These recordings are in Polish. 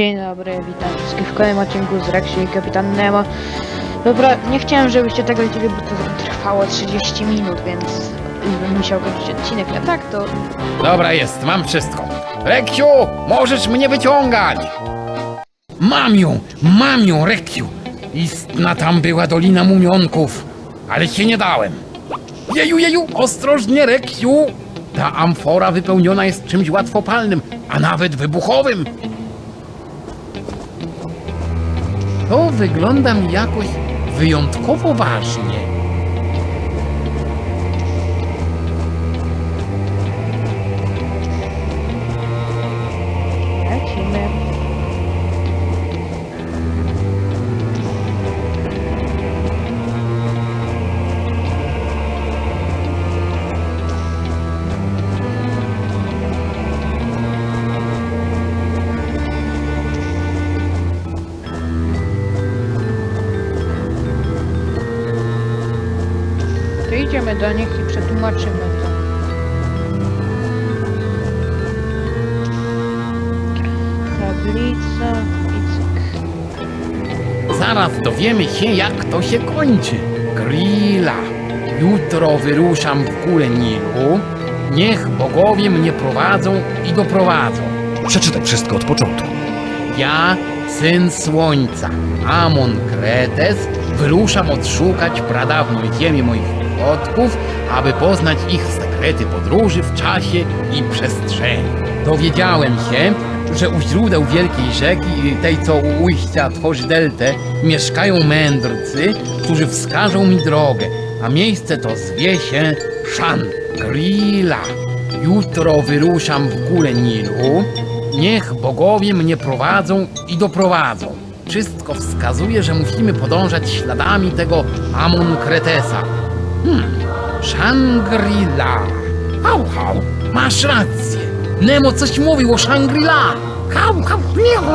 Dzień dobry, witam wszystkich w kolejnym odcinku z Rexy i Kapitan Nemo. Dobra, nie chciałem, żebyście tego widzieli, bo to trwało 30 minut, więc bym musiał kończyć odcinek, a tak to... Dobra jest, mam wszystko. Reksiu, możesz mnie wyciągać! Mam ją, mam ją, Reksiu! Istna tam była Dolina Mumionków, ale się nie dałem. Jeju, jeju, ostrożnie, Reksiu! Ta amfora wypełniona jest czymś łatwopalnym, a nawet wybuchowym. To wygląda mi jakoś wyjątkowo ważnie. Nich i przetłumaczymy to. Tablica i cyk. Zaraz dowiemy się, jak to się kończy. Grilla. Jutro wyruszam w górę Nilu. Niech bogowie mnie prowadzą i doprowadzą. Przeczytaj wszystko od początku. Ja, syn słońca, Amon Kretes, wyruszam odszukać pradawną ziemię moich przodków, aby poznać ich sekrety podróży w czasie i przestrzeni. Dowiedziałem się, że u źródeł wielkiej rzeki, tej co u ujścia tworzy deltę, mieszkają mędrcy, którzy wskażą mi drogę, a miejsce to zwie się Shangri-La. Jutro wyruszam w górę Nilu. Niech bogowie mnie prowadzą i doprowadzą. Wszystko wskazuje, że musimy podążać śladami tego Amon Kretesa. Hmm, Shangri-La. Hał, hał, masz rację. Nemo coś mówił o Shangri-La. Hał, hał,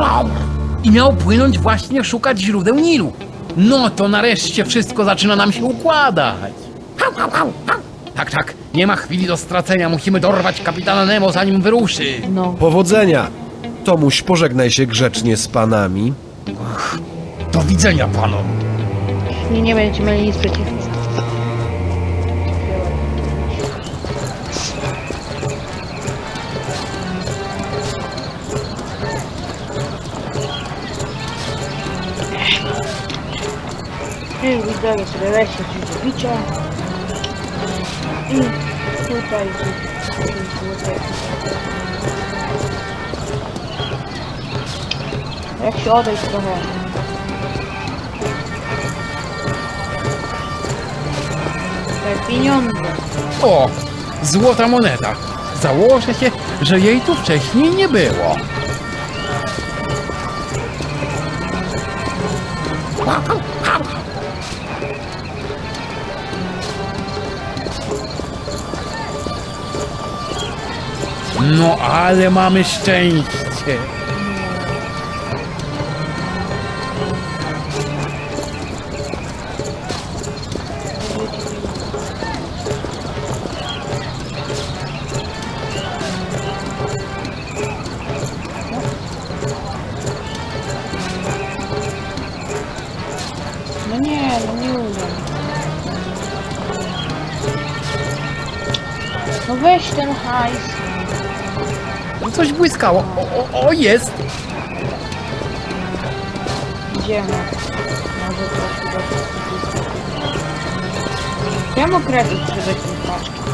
hał. I miał płynąć właśnie szukać źródeł Nilu. No to nareszcie wszystko zaczyna nam się układać. Hał, hał, hał, hał. Tak, tak, nie ma chwili do stracenia. Musimy dorwać kapitana Nemo, zanim wyruszy. No, Powodzenia! Tomuś, pożegnaj się grzecznie z panami. Do widzenia panom. nie, nie będziecie mieli nic przeciwko. I widzowie sobie weźcie coś do picia. I tutaj. Jak się odejść trochę. Te pieniądze. O, złota moneta. Założę się, że jej tu wcześniej nie było. No ale mamy szczęście. No nie, no nie. No weź ten hajs. Coś błyskało. O, o, o jest. Idziemy. Może troszkę do Ja mu kredyt paczki.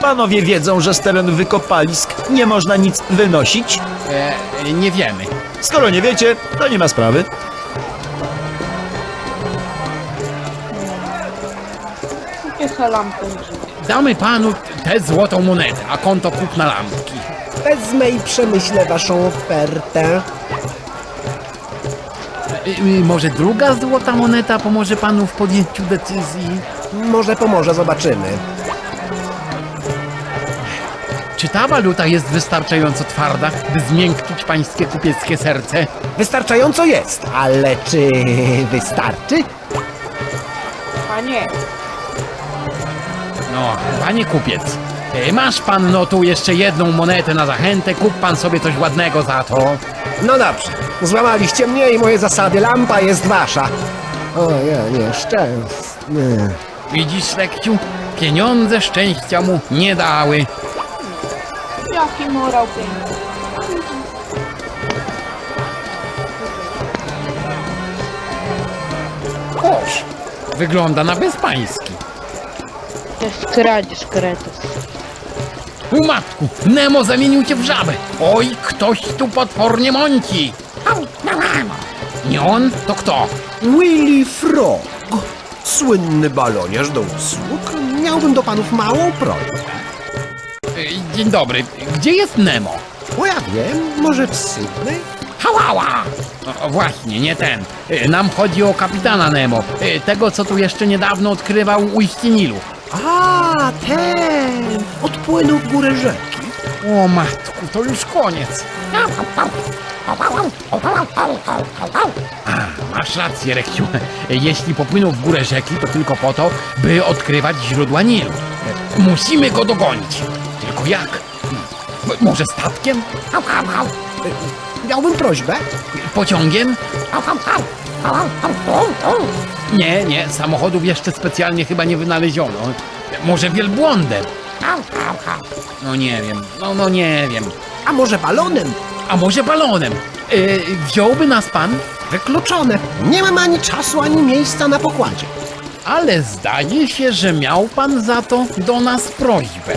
Panowie wiedzą, że z terenu wykopalisk nie można nic wynosić? E, nie wiemy. Skoro nie wiecie, to nie ma sprawy. Kupię lampę. Damy panu tę złotą monetę, a konto kupna lampki. Wezmę i przemyślę waszą ofertę. E, e, może druga złota moneta pomoże panu w podjęciu decyzji? Może pomoże, zobaczymy. Czy ta waluta jest wystarczająco twarda, by zmiękczyć pańskie kupieckie serce? Wystarczająco jest, ale czy wystarczy? Panie, No, panie kupiec, e, masz pan no tu jeszcze jedną monetę na zachętę, kup pan sobie coś ładnego za to. No dobrze, złamaliście mnie i moje zasady, lampa jest wasza. O, ja nieszczęsny. Widzisz, Lekciu, pieniądze szczęścia mu nie dały. Jaki morał piękny. Kosz, wygląda na bezpański. To jest kradzież, kretos. U matku, Nemo zamienił cię w żabę. Oj, ktoś tu potwornie mąci. Au, au, au. Nie on, to kto? Willy Frog, słynny baloniarz do usług. Miałbym do panów małą prośbę. E, Dzień dobry, gdzie jest Nemo? Bo ja wiem, może w Sydney? Hałała! O, właśnie, nie ten. E, Nam chodzi o kapitana Nemo, e, tego co tu jeszcze niedawno odkrywał ujście Nilu. A, ten! Odpłynął w górę rzeki. O matku, to już koniec. A, masz rację, Reksiu. Jeśli popłynął w górę rzeki, to tylko po to, by odkrywać źródła Nilu. Musimy go dogonić. Tylko jak? M- Może statkiem? Miałbym prośbę. Pociągiem? Nie, nie, samochodów jeszcze specjalnie chyba nie wynaleziono. Może wielbłądem? No nie wiem, no, no nie wiem. A może balonem? A może balonem? Yy, wziąłby nas pan? Wykluczone. Nie mam ani czasu, ani miejsca na pokładzie. Ale zdaje się, że miał pan za to do nas prośbę.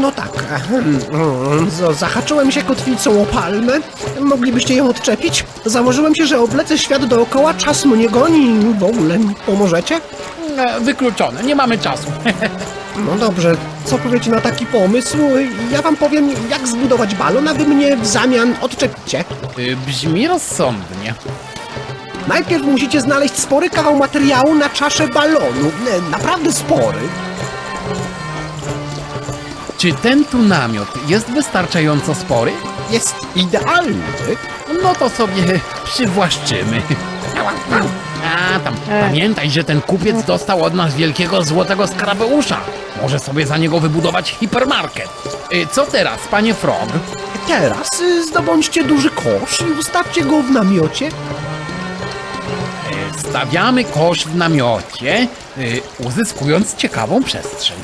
No tak. Zahaczyłem się kotwicą o palmę. Moglibyście ją odczepić? Założyłem się, że oblecę świat dookoła, czas mnie goni. W ogóle mi pomożecie? E, Wykluczone, nie mamy czasu. No dobrze, co powiecie na taki pomysł? Ja wam powiem, jak zbudować balon, a wy mnie w zamian odczepicie. Yy, Brzmi rozsądnie. Najpierw musicie znaleźć spory kawał materiału na czaszę balonu. E, Naprawdę spory. Czy ten tu namiot jest wystarczająco spory? Jest idealny. No to sobie przywłaszczymy. A tam, E. pamiętaj, że ten kupiec dostał od nas wielkiego złotego skarbeusza. Może sobie za niego wybudować hipermarket. Y, Co teraz, panie Frog? Teraz y, zdobądźcie duży kosz i ustawcie go w namiocie. Stawiamy kosz w namiocie, y, uzyskując ciekawą przestrzeń.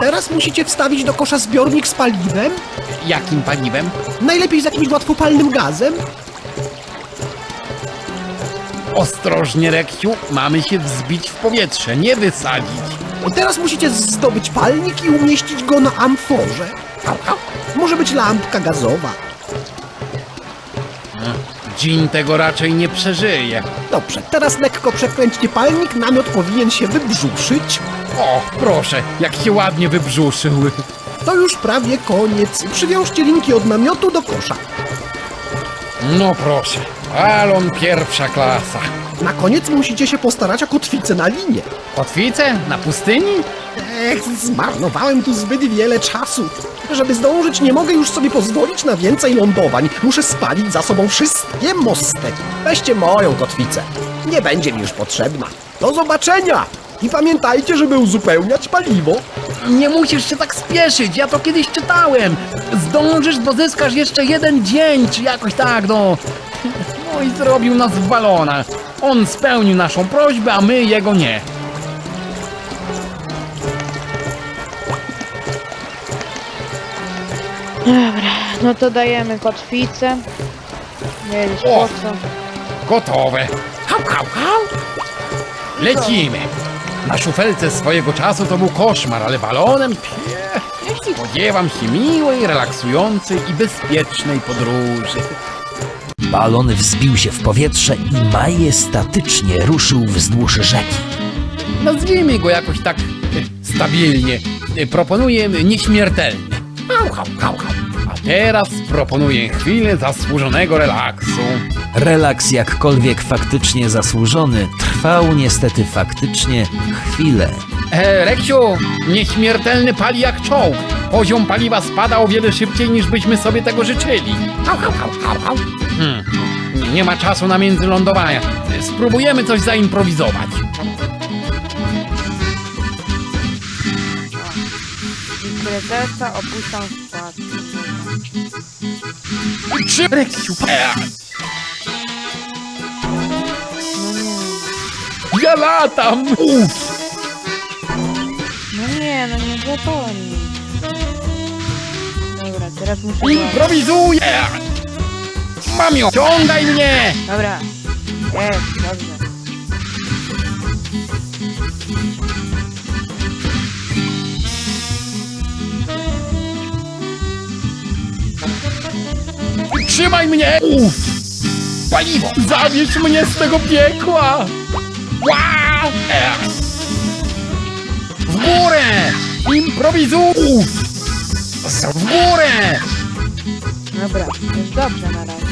Teraz musicie wstawić do kosza zbiornik z paliwem. Jakim paliwem? Najlepiej z jakimś łatwopalnym gazem. Ostrożnie, Reksiu, mamy się wzbić w powietrze, nie wysadzić. Teraz musicie zdobyć palnik i umieścić go na amforze. Może być lampka gazowa. Jean tego raczej nie przeżyje. Dobrze, teraz lekko przekręćcie palnik, namiot powinien się wybrzuszyć. O, proszę, jak się ładnie wybrzuszył. To już prawie koniec. Przywiążcie linki od namiotu do kosza. No proszę, balon pierwsza klasa. Na koniec musicie się postarać o kotwicę na linie. Kotwice? Na pustyni? Ech, zmarnowałem tu zbyt wiele czasu. Żeby zdążyć, nie mogę już sobie pozwolić na więcej lądowań. Muszę spalić za sobą wszystkie mosty. Weźcie moją kotwicę. Nie będzie mi już potrzebna. Do zobaczenia! I pamiętajcie, żeby uzupełniać paliwo. Nie musisz się tak spieszyć, ja to kiedyś czytałem. Zdążysz, bo zyskasz jeszcze jeden dzień, czy jakoś tak, no. No i zrobił nas w balona. On spełnił naszą prośbę, a my jego nie. Dobra, no to dajemy kotwicę. Nie wiem O! po co. Gotowe. Hał, hał, hał. Lecimy. Na szufelce swojego czasu to był koszmar, ale balonem pie. Spodziewam się miłej, relaksującej i bezpiecznej podróży. Balon wzbił się w powietrze i majestatycznie ruszył wzdłuż rzeki. Nazwijmy go jakoś tak e, stabilnie. E, Proponuję nieśmiertelnie. A teraz proponuję chwilę zasłużonego relaksu. Relaks jakkolwiek faktycznie zasłużony trwał niestety faktycznie chwilę. E, Reksiu, nieśmiertelny pali jak czołg. Poziom paliwa spada o wiele szybciej niż byśmy sobie tego życzyli. Hmm. Nie ma czasu na międzylądowania. Spróbujemy coś zaimprowizować. Prezesa opuszczam. Trzy... Reksiu, No nie. ja latam! Uff. No nie, no nie zapomnij. Dobra, teraz muszę... Improwizuję! Mam ją! Ciągaj mnie! Dobra. Jest, dobrze. Trzymaj mnie! Uff! Paliwo! Zabierz mnie z tego piekła! Ła! W górę! Improwizuj! Uff! W górę! Dobra, jest dobrze na razie.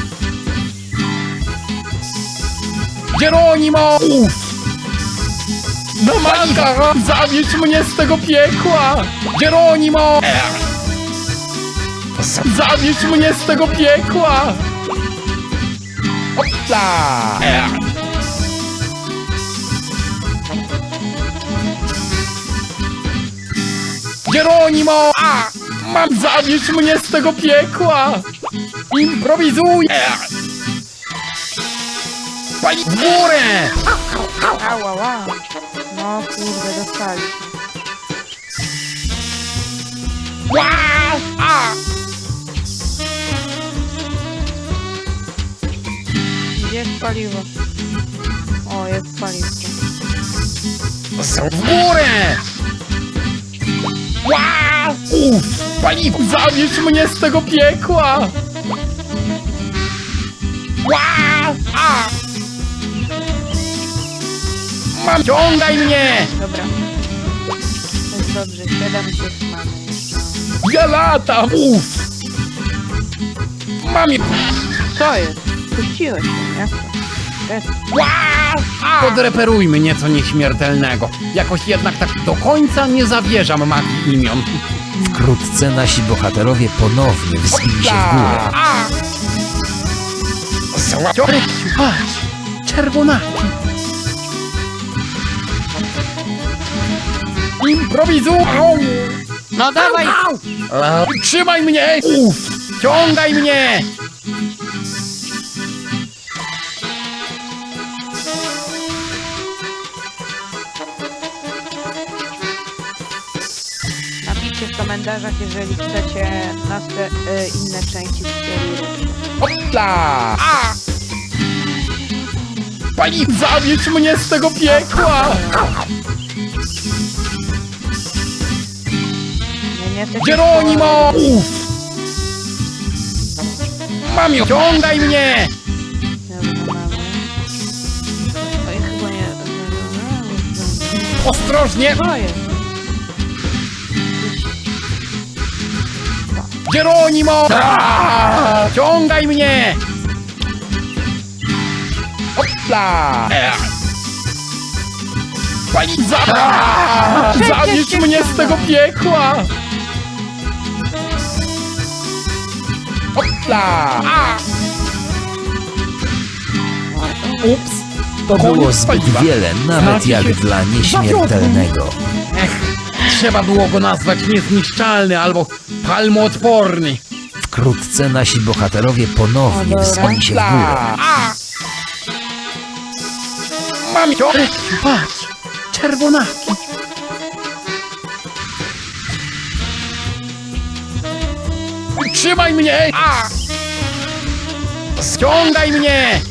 Geronimo! Uff! No matka! Zabierz mnie z tego piekła! Geronimo! E. Zabierz mnie z tego piekła! Hopla! E. Geronimo! A! Mam zabierz mnie z tego piekła! Improwizuj! Pali w górę! Ała, ała. No kurde, dostali. A! Jest paliwo? O, jest paliwo. W górę! Ła! Uff! Paliwo! Zabierz mnie z tego piekła! Ła! A! Mam... Ciągaj mnie! Dobra. Jest dobrze, 7 tych mamy jeszcze. Ja latam! Uff! Mam... je- Co jest? Puściłeś się! A! Podreperujmy nieco nieśmiertelnego. Jakoś jednak tak do końca nie zawierzam magii imion. Wkrótce nasi bohaterowie ponownie wzbili się w górę. A! Złapio... Reksiu, patrz! Czerwonaki! Improwizuj! Au! No dawaj! Trzymaj mnie! Uff! Ciągaj mnie! Komentarzach, jeżeli chcecie następne y, inne części serii. Hopla! A! Pani, zabierz mnie z tego piekła! Nie, nie Geronimo! Uff! Mam ją! Ciągaj mnie! Dobra, mamy. Oj, chyba nie... Ostrożnie! Co jest? Geronimo! Aaa! Ciągaj mnie! Hopla! Pani, za... Aaa! Zabierz mnie z tego piekła! Hopla! A! Ups! To było zbyt paliwa. wiele, nawet Znaczy jak się dla nieśmiertelnego. Ech, trzeba było go nazwać niezniszczalny albo palmoodporny. Wkrótce nasi bohaterowie ponownie wzbili się w górę. A! Mam cię! Patrz! Czerwonaki! Trzymaj mnie! A! Ściągaj mnie!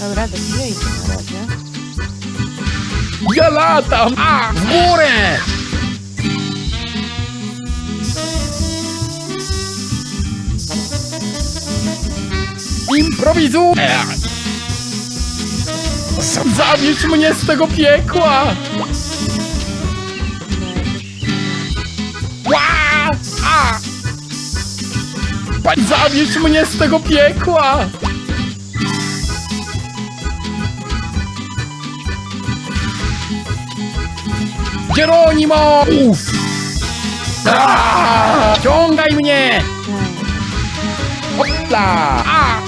Dobra, dobrze idzie na razie. Ja latam! A! W górę! Improwizuj! Zabierz mnie z tego piekła! Ła! Pań, zabierz mnie z tego piekła! Geronimo! Uf! Aaa! Ciągaj mnie! Hopla! A!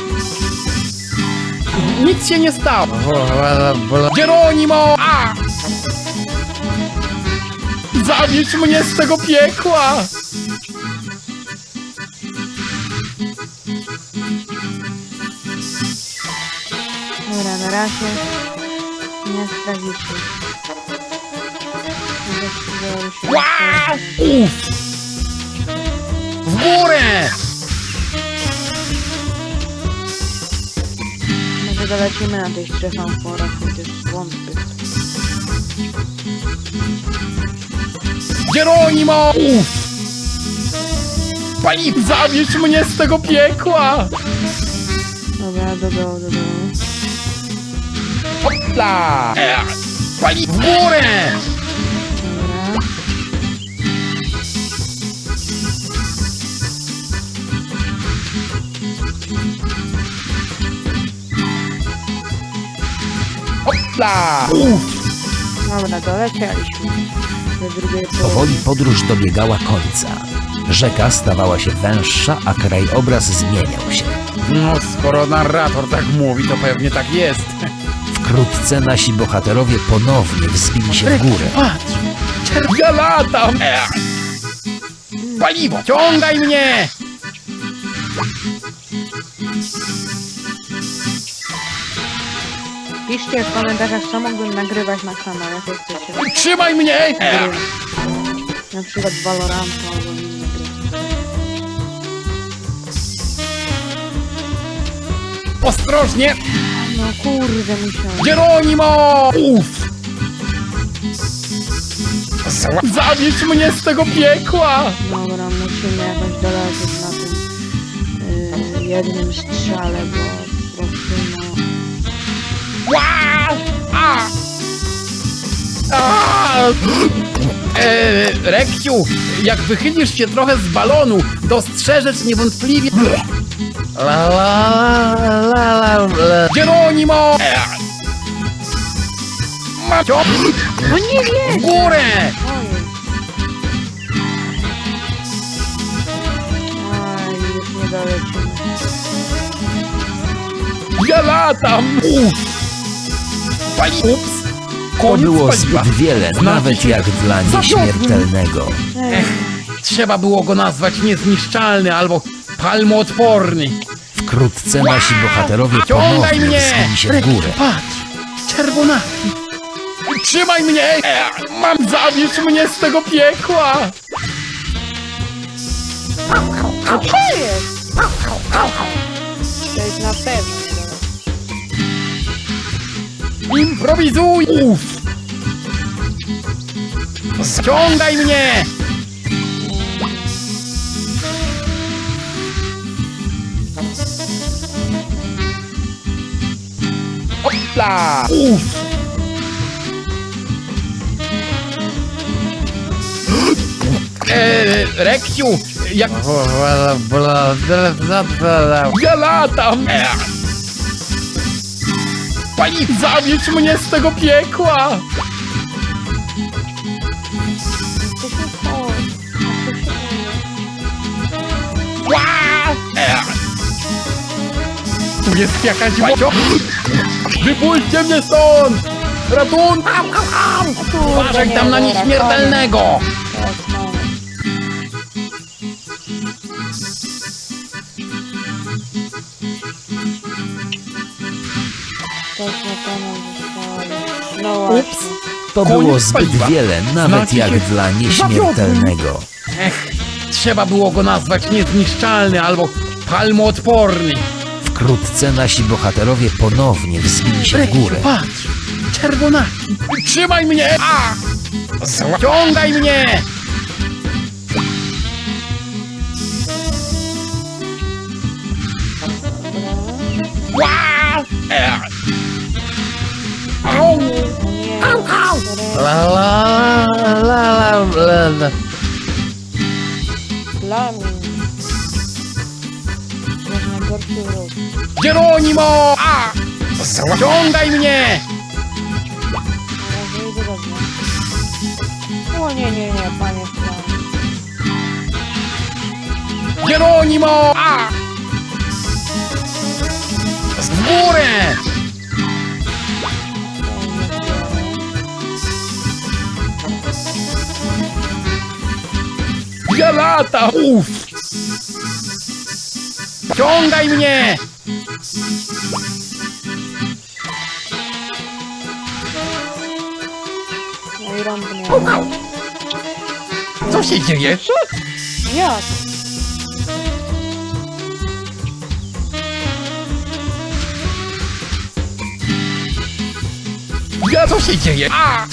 Nic się nie stało. Geronimo! A! Zabierz mnie z tego piekła! Dobra, na razie nie jest tragicznie. Zdawało się, Ła! Uf! W górę! Może dolecimy na tej strefę amforach, chociaż wątpię. Geronimo! Pani, zabierz mnie z tego piekła! Dobra, do dołu, do dołu. Hopla! Pani, w górę! Uf! Dobra, dolecieliśmy. Do drugiej Powoli połowy. podróż dobiegała końca. Rzeka stawała się węższa, a krajobraz zmieniał się. No, skoro narrator tak mówi, to pewnie tak jest. Wkrótce nasi bohaterowie ponownie wzbili się w górę. Patrz! Ja latam! Paliwo! Ciągaj mnie! Piszcie w komentarzach, co mógłbym nagrywać na kanał, jakie chcecie. Trzymaj mnie! Gry. Na przykład Valorant albo inne gry. Ostrożnie! No kurde, musiałem. Geronimo! Uf! Zła- Zabierz mnie z tego piekła! Dobra, musimy jakoś dolecieć na tym yy, jednym strzale, bo. Ła! A! A! E, Reksiu, jak wychylisz się trochę z balonu, dostrzeżesz niewątpliwie... La la la la la Geronimo! Macio! No nie W wiem! górę! Ojej. Oj, już nie dolecimy. Ja latam! Uff! Pani... Ups! To Koniec było paliwa. zbyt wiele, nawet jak dla nieśmiertelnego. Ej, Trzeba było go nazwać niezniszczalny albo palmoodporny. Wkrótce nasi bohaterowie Ciągaj ponownie mnie! wzbili się w górę. Patrz! Czerwonaki! Trzymaj mnie! Mam zabierz mnie z tego piekła! co jest? Improwizuj! Uff! Ściągaj mnie! Hopla! Uff! Eee, Reksiu, jak... Ja latam! Pani, zabierz mnie z tego piekła! Co się stało? Co się dzieje? Ła! Tu jest jakaś macio... Wypuśćcie mnie stąd! Ratunku! Uważaj tam na nieśmiertelnego! To było zbyt wiele, nawet Znacie jak się dla nieśmiertelnego. Ech, trzeba było go nazwać niezniszczalny albo palmoodporny. Wkrótce nasi bohaterowie ponownie wzbili się w górę. patrz! Czerwonaki! Trzymaj mnie! A! Ciągaj mnie! La la la la la la. Lamin. Wróg. Geronimo! A! Ciągaj mnie! Dobrze. O nie, nie, nie, panie. panie. Geronimo! A! W górę! Ja lata! Uff! Ciągaj mnie! No i rąk nie. Co się dzieje? Jak? Ja co się dzieje? A!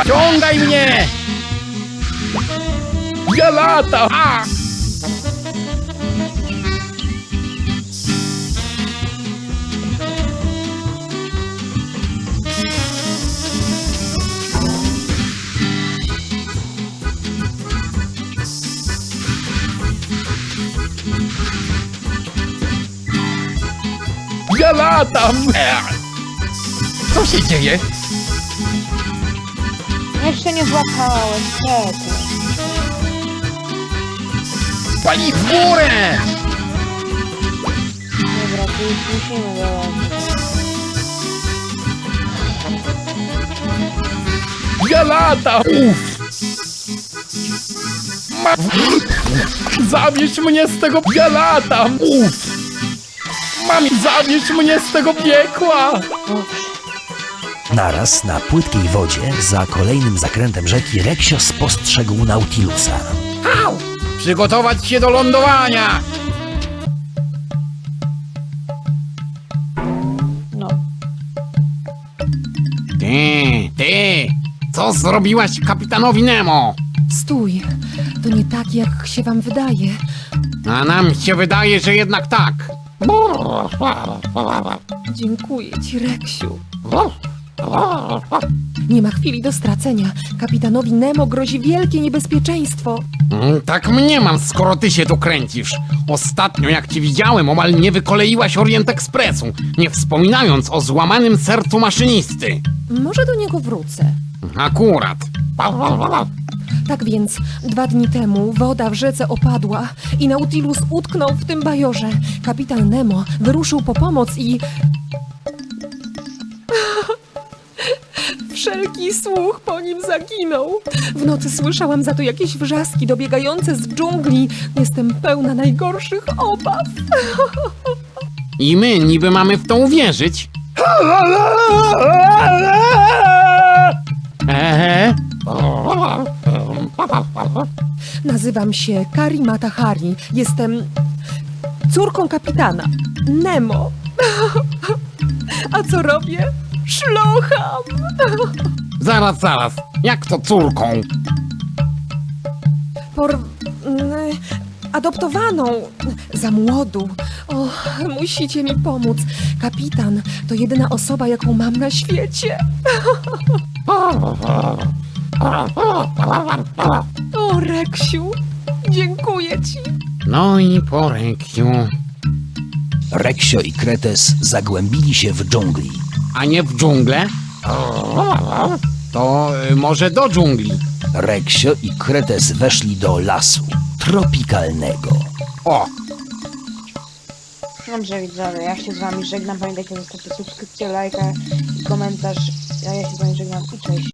Ciągaj mnie! Ja lata! A! Ja latam! Co się dzieje? Jeszcze nie złapałem, niestety. Pali w górę! Dobra, tu już musimy dołożyć. Ja latam! Uff! Ma... Zabierz mnie z tego... Ja latam! Uff! Mami, zabierz mnie z tego piekła! Dobrze. Naraz na płytkiej wodzie, za kolejnym zakrętem rzeki, Reksio spostrzegł Nautilusa. Przygotować się do lądowania! No. Ty, ty! Co zrobiłaś kapitanowi Nemo? Stój, to nie tak, jak się wam wydaje. A nam się wydaje, że jednak tak. Dziękuję ci, Reksiu. Nie ma chwili do stracenia. Kapitanowi Nemo grozi wielkie niebezpieczeństwo. Mm, Tak mniemam, skoro ty się tu kręcisz. Ostatnio, jak cię widziałem, omal nie wykoleiłaś Orient Expressu, nie wspominając o złamanym sercu maszynisty. Może do niego wrócę. Akurat. Tak więc, dwa dni temu woda w rzece opadła i Nautilus utknął w tym bajorze. Kapitan Nemo wyruszył po pomoc i... Wszelki słuch po nim zaginął. W nocy słyszałam za to jakieś wrzaski dobiegające z dżungli. Jestem pełna najgorszych obaw. I my niby mamy w to uwierzyć. Ehe. Nazywam się Kari Matahari. Jestem córką kapitana Nemo. A co robię? Szlocham! Zaraz, zaraz. Jak to córką? Por... mm, adoptowaną za młodu. O, musicie mi pomóc. Kapitan to jedyna osoba, jaką mam na świecie. O, Reksiu, dziękuję ci. No i po rękiu. Reksio i Kretes zagłębili się w dżungli. A nie w dżunglę? To y, może do dżungli. Reksio i Kretes weszli do lasu tropikalnego. O, Dobrze widzowie, ja się z wami żegnam. Pamiętajcie, zostawcie subskrypcję, lajka i komentarz. Ja, ja się z wami żegnam i cześć.